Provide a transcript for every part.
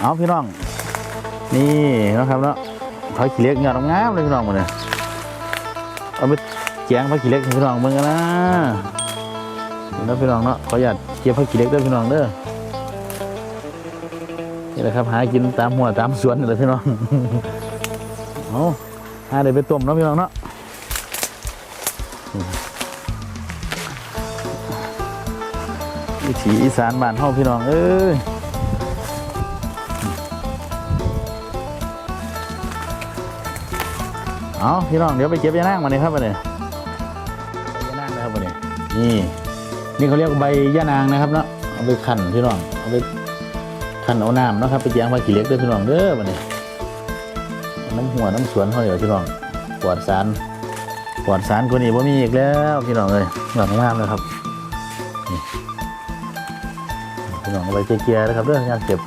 เอาพี่น้อง นี่นะครับเนาะผักขี้เล็กงานงามเลยพี่น้องหมาเนี่ยเอาไปแกงผักขี้เล็กให้พี่น้องเบิ่งกันนะนี่นะพี่น้องเนาะขออนุญาตเก็บผักขี้เล็กด้อพี่น้องเด้อนี่แหละครับหากินตามหัวตามสวนนี่แหละพี่น้องเอาหาได้ไปต้มเนาะพี่น้องเนาะวิถีอีสานบ้านเฮาพี่น้องเอ้ย เอาพี่น้องเดี๋ยวไปเก็บยานางมาเนี่ยครับมาเนี่ยยานางนะครับมาเนี่ยนี่นี่เขาเรียกใบยานางนะครับเนาะเอาไปขันพี่น้องเอาไปขันเอาน้ำนะครับไปแยงไปลาขี้เล็กด้วยพี่น้องเด้อมาเนี่ยน้ำหัวน้ำสวนเขาเดี๋ยวพี่น้องปลอดสารปลอดสารกว่านี้ว่ามีอีกแล้วพี่น้องเลยหลังงามเลยครับพี่น้องเอาไปเกลี่ยนะครับเรื่องงานเก็บ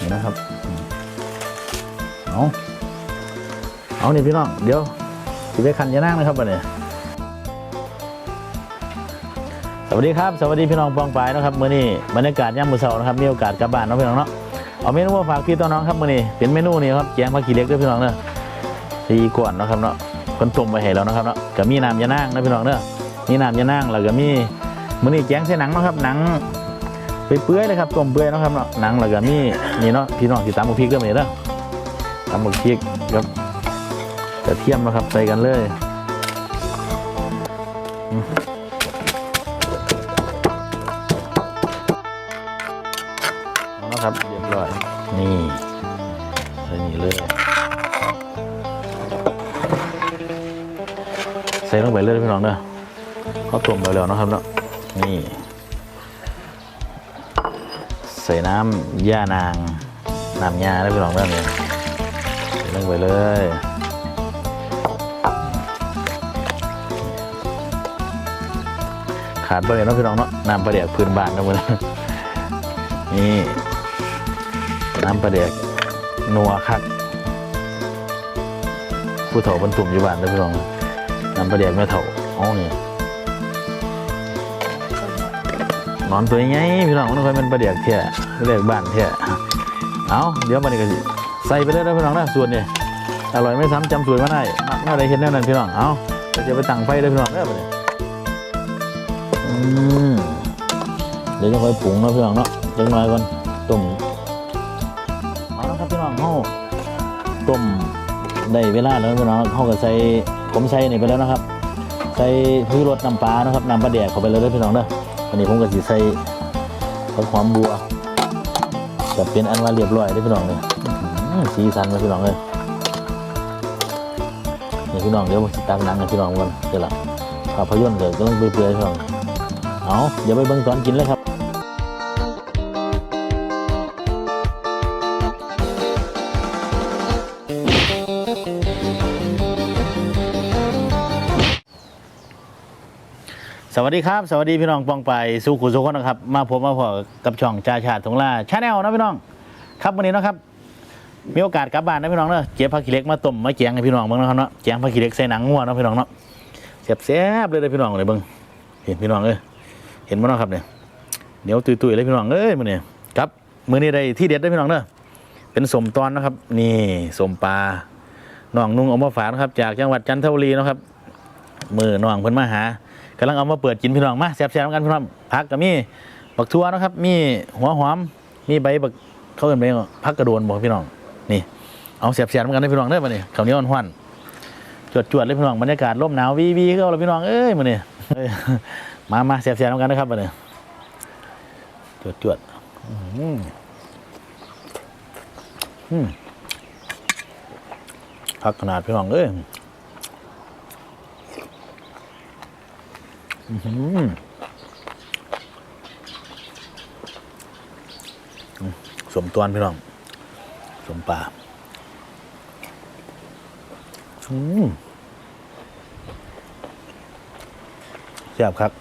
นี่นะครับเอา เอานี่พี่น้อง เดี๋ยวสิไปคันยานั่งนะครับวันนี้สวัสดีครับ สวัสดีพี่น้องปองปายนะครับมื้อนี้บรรยากาศย่ามมื้อเช้านะครับมีโอกาสกลับบ้านเนาะพี่น้องเนาะเอาเมนูมาฝากพี่ต้อนน้องครับมื้อนี้เป็นเมนูนี่ครับแกงผักขี้เล็กด้วยพี่น้องเนาะสี่ก่อนนะครับเนาะคนต้มไว้ให้แล้วนะครับเนาะก็มีน้ำยานั่งนะพี่น้องเนาะมีน้ำยานั่งแล้วก็มีมื้อนี้แกงใส่หนังเนาะครับหนังไปเปื่อยเลยครับต้มเปื่อยนะครับเนาะหนังแล้วก็มีนี่เนาะพี่น้องที่ตำบักพริกก็มีเด้อตำบักพริกกับ กระเทียมนะครับใส่กันเลยอืมเอาละครับเรียบร้อยนี่ใส่นี่เลย ใส่ลงไปเลยพี่น้องเด้อเขาต้มไปแล้วเนะครับเนาะนี่ใส่น้ำย่านางน้ำยาได้ไปลองเรื่องนี้ใส่ลงไปเลย ขาดไปเลยเนาะพี่น้องเนาะน้ำปลาเดี๋ยกพื้นบ้านนะมึงนี่น้ำปลาเดี๋ยกนัวคักผู้เฒ่าบรรทุมอยู่บ้านนะพี่น้องน้ำปลาเดี๋ยกไม่เฒ่าอ๋อนี่นอนตัวใหญ่พี่น้องมันค่อยเป็นประเดี๋ยกเท่เรียกบ้านเท่เอาเดี๋ยวมันนี่ก็สิใส่ไปเลยนะพี่น้องนะส่วนนี่อร่อยไม่ซ้ำจำสูตรมาได้มักเมื่อไรเห็นแน่นอนพี่น้องเอาเดี๋ยวจะไปตั้งไฟเลยพี่น้องเด้อไปเลย เดี๋ยวจะค่อยปรุงนะพี่น้องเนาะจังหน่อยก่อนต้มเอาละครับพี่น้องเขาต้มได้เวลาแล้วพี่น้องเขาก็ใส่ผมใส่นี่ไปแล้วนะครับ ใส่พืชรสน้ำปลานะครับน้ำปลาแดกเข้าไปเลยด้อพี่น้องเด้อวันนี้ผมก็สิใส่ผักหอมบัวจะเป็นอันว่าเรียบร้อยด้อพี่น้องเลยสีสันเลยพี่น้องเลยนี่พี่น้องเดี๋ยวผมสิตักหนังให้พี่น้องกันเดี๋ยวละภาพยนตร์เกิดก็ต้องเปื่อยๆพี่น้อง เอาเดี๋ยวไปเบิ่งตอนกินเลยครับสวัสดีครับ สวัสดีพี่น้องปองไปสู่ขุสุขคนนะครับ มาพบมาพอกับช่องจ่าชาติทงล่าชาแนลนะพี่น้อง ครับวันนี้นะครับมีโอกาสกลับบ้านนะพี่น้องเนาะเก็บผักขี้เล็กมาต้มมาแกงให้พี่น้องบิ่งนะครับเนาะแกงผักขี้เล็กใส่หนังงัวเนาะพี่น้องเนาะแซ่บๆเลยเด้อพี่น้องเลยบิ่งเห็นพี่น้องเอ้ย เห็นบ่เนาะครับเนี่ยเดี๋ยวตุยๆเลยพี่น้องเอ้ยมื้อนี้ครับมือนี้ได้ที่เด็ดเด้พี่น้องเด้อเป็นสมตอนนะครับ นี่สมปลาน้องนุ่งเอามาฝากนะครับ จากจังหวัดจันทบุรีนะครับมือน้องเพิ่นมาหากำลังเอามาเปิดกินพี่น้องมาแซ่บๆกันพี่น้องผักก็มีบักทัวนะครับ มีหัวหอมมีใบบักเขาเอิ้นใบหยังผักกระโดนบอกพี่น้องนี่ เอาเสียบเสียบกันได้พี่น้องเด้อมาเนี่ยข้าวเหนียวห้อนๆจวดจวดๆเลยพี่น้องบรรยากาศร่มหนาววีวีก็เอาละพี่น้องเอ้ยมาเนี่ย มามาเสียบเสียบกันนะครับมาเนี่ยจวดจวดอื้อหืออืมพักขนาดพี่น้องเอ้ยอืมสมตวนพี่น้อง สมปลาอืม แซ่บครับ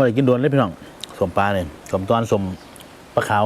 ไม่ได้กินโดนเลยพี่น้องสมปลาเนี่ยสมตอนสมปลาขาว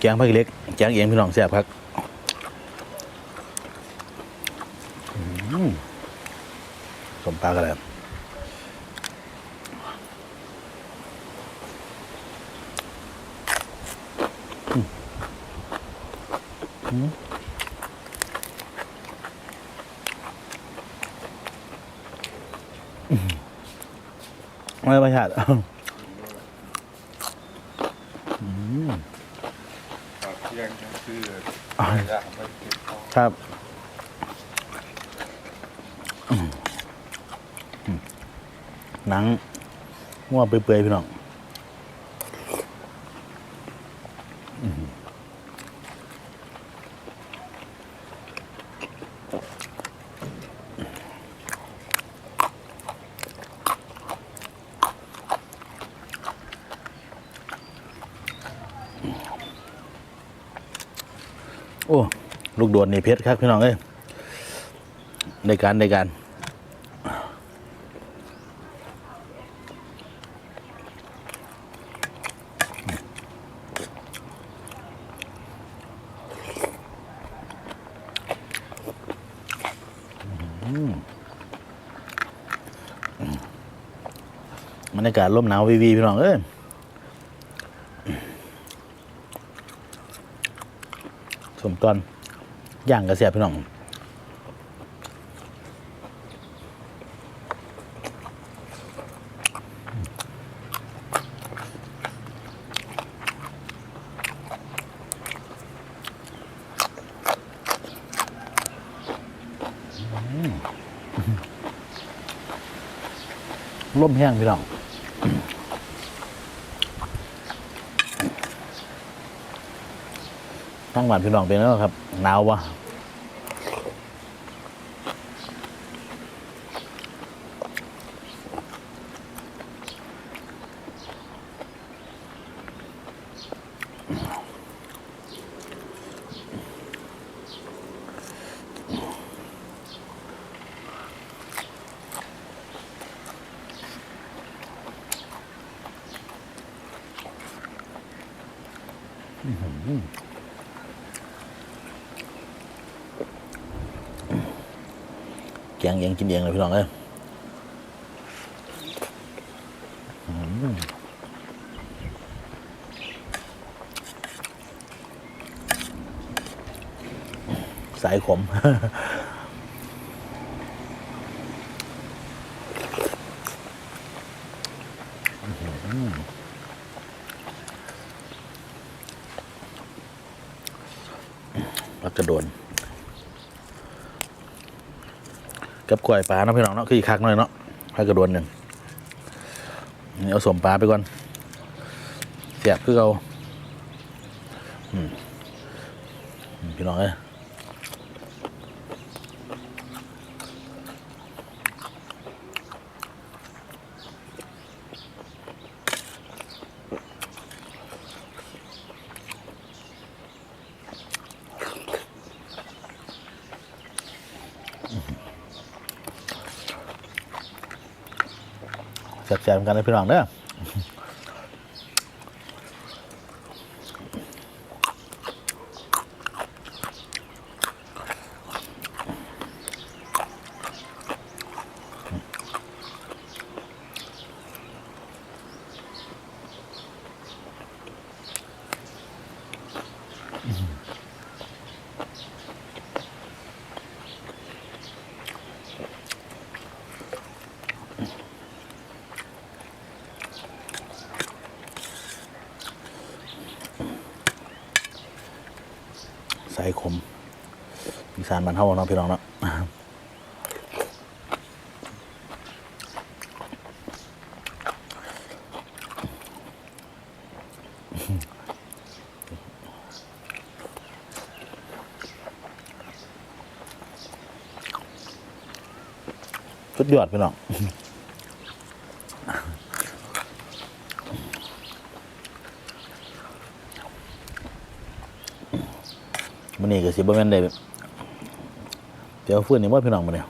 แกงผักเล็ก แกงเองพี่น้องแซ่บครับอืมสมปลากระแลมอืมอืมอืมไม่ประชาติอนเที่ยงก็คือไม่ได้ไม่เก็บของ ครับหนังง่วงเปื่อยๆพี่น้องโอ้ ลูกโดดนี่เพชรครับพี่น้องเอ้ยในการในการบรรยากาศร่มหนาววีวีพี่น้องเอ้ยสมตอน ย่างกระเสียพี่น้องล่มแห้งพี่น้องตั้งหวานพี่น้องเป็นแล้วครับ หนาววะ แกงเองกินเองเลยพี่น้องเอ้ยสายขมปักกระโดน กับกล้วยปลาเนาะพี่น้องเนาะคืออีกคักหน่อยเนาะให้กระดวนหนึ่งนี่เอาสมปลาไปก่อนเสียบคือเอาพี่น้องเอ้ แซ่บๆเหมือนกันนะพี่น้องเด้อ ส่ขมอีสานมันเทาเนาะพี่น้องเนาะสุดยอดพี่น้อง นี่ก็สิบ่แม่นได้เดี๋ยวฟื้นนี่ว่าพี่น้องมาเนี่ย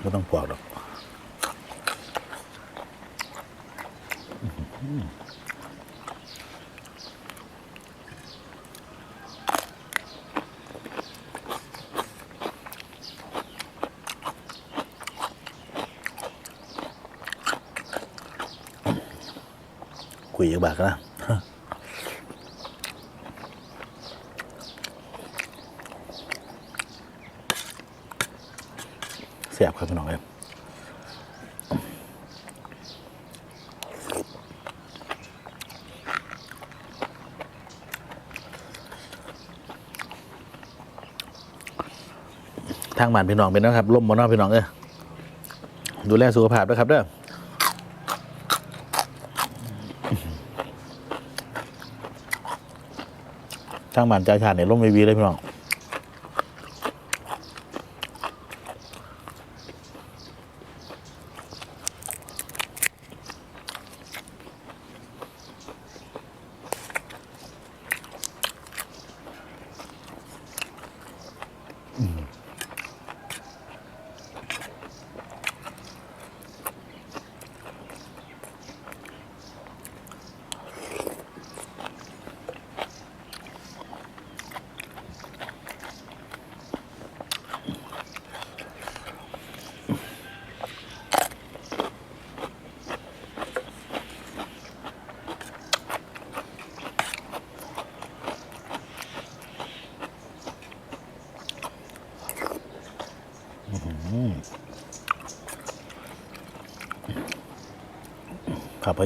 ไม่ต้องปอก คุยอีกบากนะเสียบครับพี่น้องเอ้ยทางบ้านพี่น้องเป็นนะครับล่มบนนอกพี่น้องเอ้ยดูแลสุขภาพด้วยครับเด้อ ช่างมันใจชาติเนี่ยล่มไม่วีเลยพี่น้อง ภา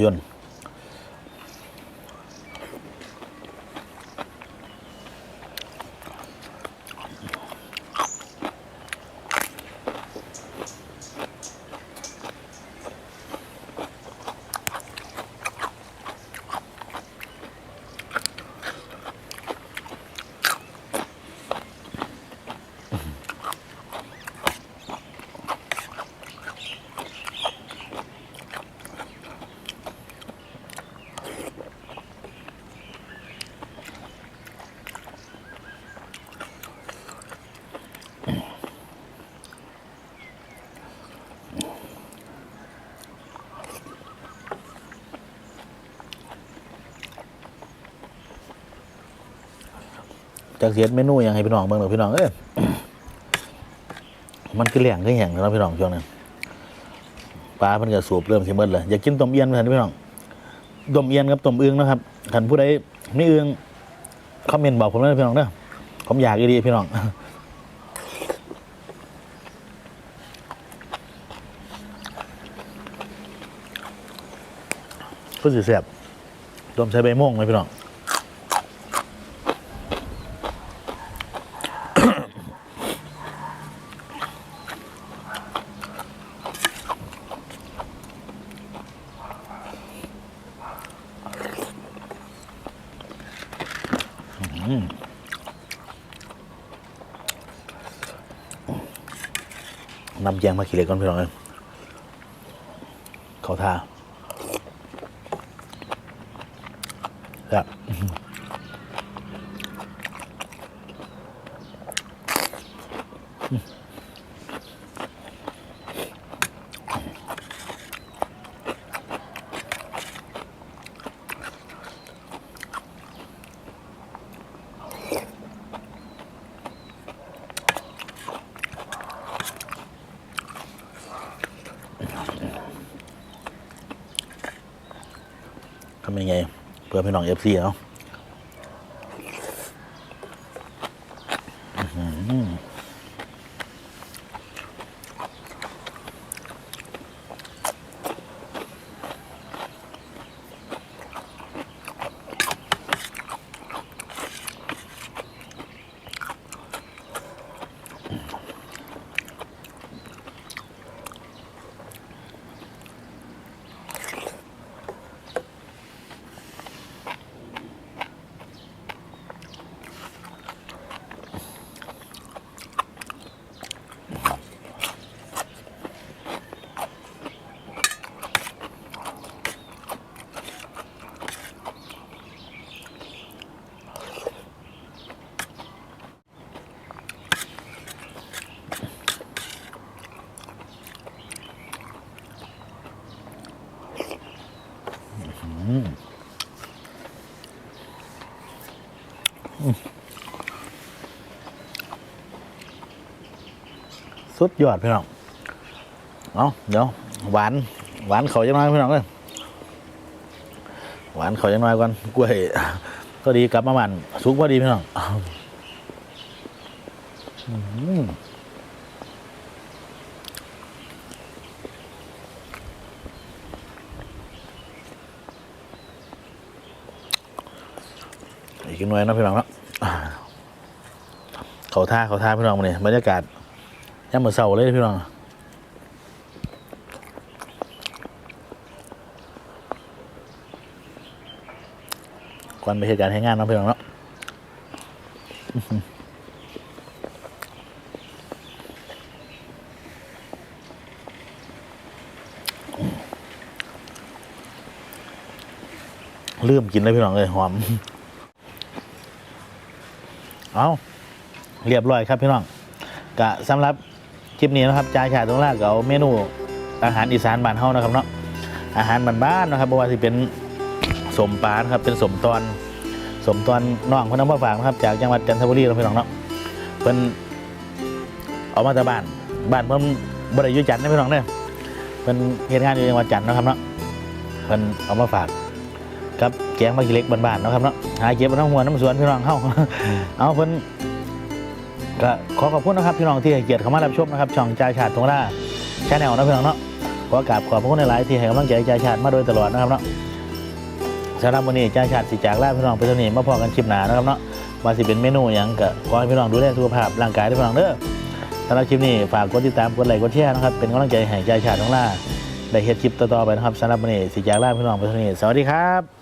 จากเสียดเมนูหยังให้พี่น้องเบิ่งหรอพี่น้องเอ้ยมันคือแหล่งคือแห่งแล้วพี่น้องช่วงนั้นปลาเพิ่นก็สูบเริ่มสิหมดเลยอยากกินต้มเอียนเพิ่นพี่น้องต้มเอียนกับต้มอึ่งนะครับคันผู้ใดไมีอึ่งคอมเมนต์บอกผมเลยพี่น้องเด้อผมอยากอีดีพี่น้องเพิ่นสิแซ่บต้มใส่ใบม่วงเลยพี่น้อง นำ แยงมาขี้เหล็กก่อนพี่น้องเลยเขาท่าครับทำยังไง เพื่อพี่น้องเอฟซีเนา สุดยอดพี่น้องเอาเดี๋ยวหวานหวานเขาจังน้อยพี่น้องเลยหวานเขาจังน้อยก่อนกล้วยก็ดีกลับมาหมันสุกพอดีพี่น้องอีกหน่อยนะพี่น้องเนาะเขาท่าเขาท่าพี่น้องมาเนี่ยบรรยากาศ ย่ำมือเสาเลยพี่น้องก่อนไปเหตุการณ์ให้งานเนาะพี่น้องเนาะอื้อหือลืมกินเลยพี่น้องเลยหอม เอาเรียบร้อยครับพี่น้องกะสำหรับ คลิปนี้นะครับจ่ายชาตรงแรกก็เอาเมนูอาหารอีสานบ้านเฮานะครับเนาะอาหารบ้านๆนะครับเพราะว่าที่เป็นสมปลานะครับเป็นสมตอนสมตอนน้องเพนน้ำมาฝากนะครับ จากจังหวัดจันทบุรีเราพี่น้องเนาะเพิ่นเอามาจากบ้านบ้านเพิ่นบริยุจันทร์นะพี่น้องเนี่ยเพิ่นเฮ็ดงานอยู่จังหวัดจันทร์นะครับเนาะเพิ่นเอามาฝากกับแกงมะขี้เล็กบ้านๆนะครับเนาะหาเก็บมาน้ำหัวน้ำสวนพี่น้องเฮาเอาเพิ่น ก็ขอขอบคุณนะครับพี่น้องที่ให้เกียรติเข้ามารับชมนะครับช่องจ่าชาติทงล่าชาแนลนะพี่น้องเนาะขอกราบขอบพระคุณหลายที่ให้กำลังใจจ่าชาติมาโดยตลอดนะครับเนาะสำหรับวันนี้จ้าชาติสิจากลาพี่น้องไปเท่านี้มาพอกันคลิปหนานะครับเนาะว่าสิเป็นเมนูหยังก็ขอให้พี่น้องดูแลสุขภาพร่างกายด้วยพี่น้องเด้อสำหรับคลิปนี้ฝากกดติดตามกดไลค์กดแชร์นะครับเป็นกำลังใจให้จ้าชาติของล่าได้เฮ็ดคลิปต่อๆไปนะครับสำหรับวันนี้สิจากลาพี่น้องไปเท่านี้สวัสดีครับ